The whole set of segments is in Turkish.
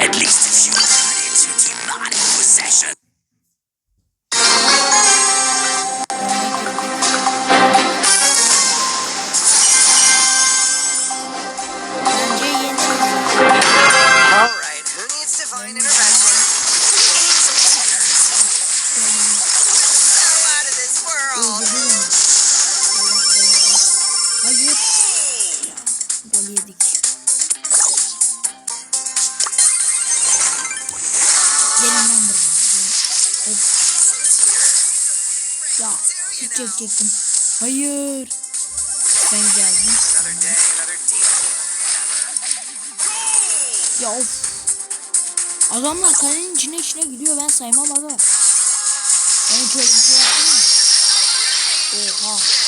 At least if you got into demonic possession. Çekecektim. Hayır. Ben geldim. Ya of. Adamlar kalenin içine içine gidiyor ben saymam aga. Ben hiç öyle bir şey yaptım mı? Oha.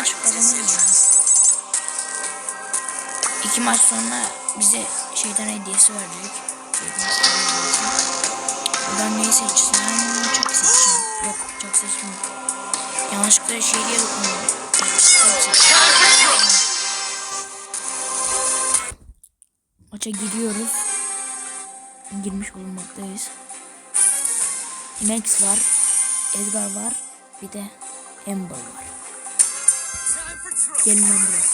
Maç kazanırız. İki maç sonra bize şeytan hediyesi verecek. Buradan neyi seçsem? Çok seçeceğim. Yok çok seçmem. Yanlışlıkla şey diye seçeceğim. Maça gidiyoruz. Girmiş bulunmaktayız. Max var. Edgar var. Bir de Amber var. Gelin lan buraya.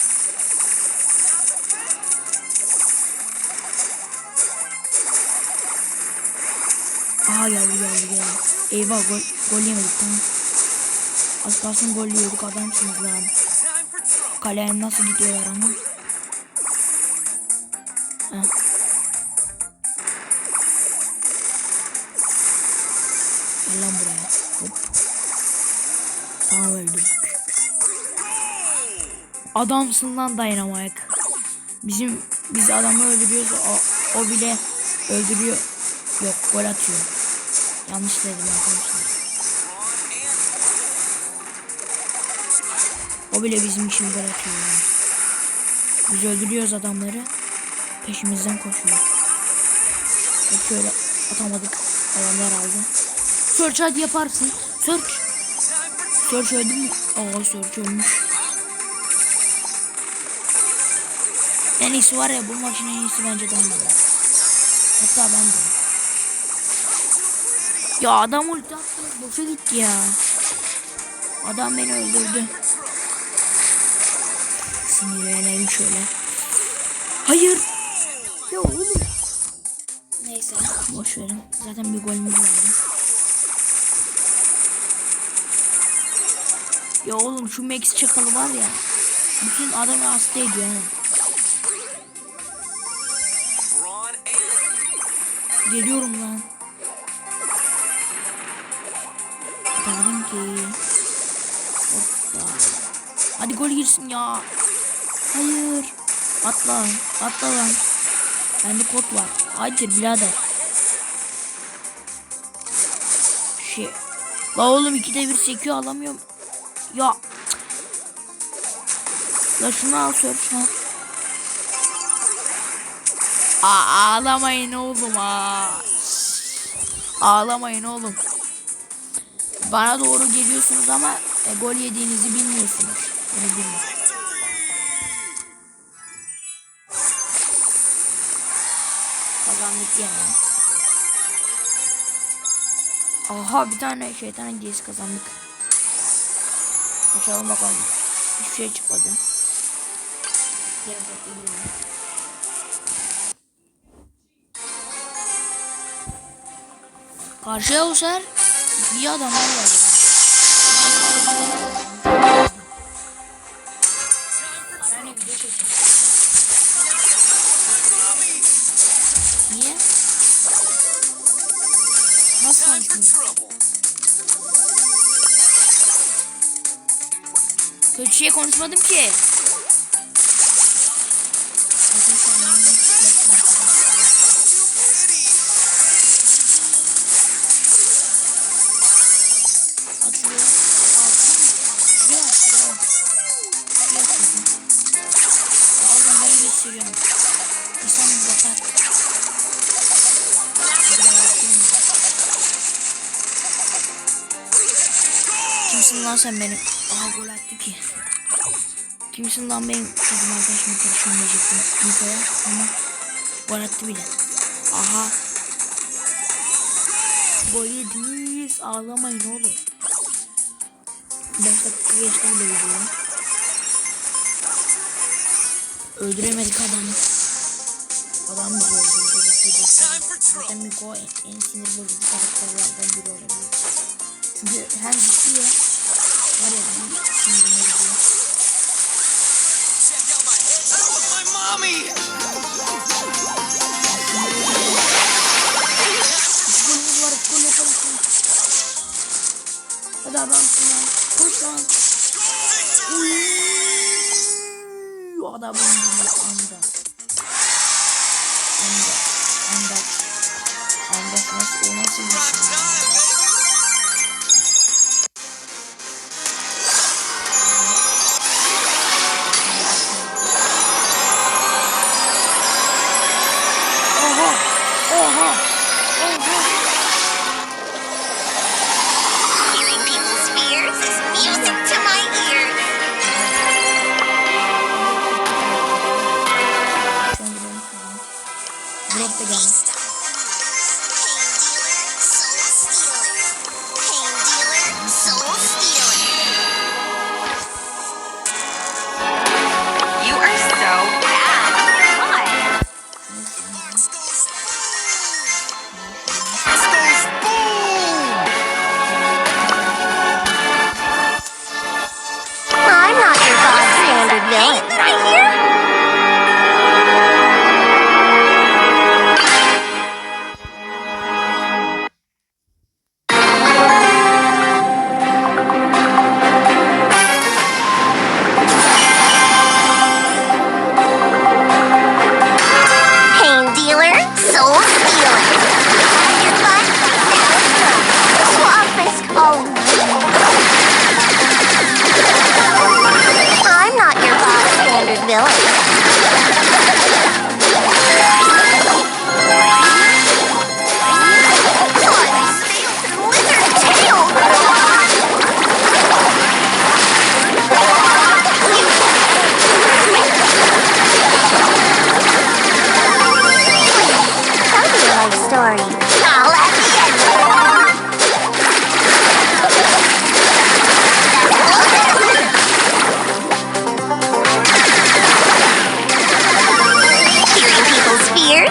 Aha geldi geldi geldi. Eyvah gol, gol yemedik tamam. Az kalsın gol yiyorduk adamsınız lan. Kaleye nasıl gidiyorlar ama. Heh. Gel lan buraya. Hop. Tamam öldürdük. Adamsın lan Dynamite. Bizim biz adamı öldürüyoruz o, o bile öldürüyor. Yok gol atıyor. Yanlış dedim arkadaşlar. O bile bizim için gol atıyor yani. Biz öldürüyoruz adamları. Peşimizden koşuyor. Hep şöyle atamadık. Adamlar aldı. Search hadi yaparsın. Search. Search öldü mü? Aa Search ölmüş. En iyisi var ya bu maçın en iyisi bence Dynamite. Hatta ben de. Ya adam ulti attı. Boşa gitti ya. Adam beni öldürdü. Sinirlenelim şöyle. Hayır. Ya oğlum. Neyse boş verin. Zaten bir golümüz vardı. Ya oğlum şu Max çakalı var ya. Bütün adamı hasta ediyor ha. Geliyorum lan. Dedim ki. Hoppa. Hadi gol girsin ya. Hayır. Atla. Atla lan. Bende kod var. Haydi birader. Şey. La oğlum ikide bir sekiyor alamıyorum. Ya. cık. La şunu al sor. Ha. Aa, ağlamayın oğlum aa. Ağlamayın oğlum. Bana doğru geliyorsunuz ama e, gol yediğinizi bilmiyorsunuz. Bunu bilin. Kazandık yani. Aha bir tane şeytan hediyesi kazandık. Açalım bakalım. Hiçbir şey çıkmadı. Gel Karşıya bu sefer bir adam var. Niye? Nasıl konuşmuyor? Kötü şey konuşmadım ki. Kimsin lan sen benim? Aha gol attı ki. Kimsin lan benim kızım arkadaşımı karışım diyecektim Niko'ya ama gol attı bile. Aha. Gol yediniz. Ağlamayın oğlum. 5 dakika geçti bile video. Öldüremedik adamı. Adam bizi öldürdü. Zaten. Miko en, en sinir bozucu karakterlerden biri olabilir. Çünkü hem ya. Var ya bir sinirime gidiyor. Golümüz var. Gol yapalım. Hadi adamsın lan. Koş lan. Uyyy, Adam öldürdü anda. Anda. Anda. Anda nasıl o nasıl bir şey? Oh.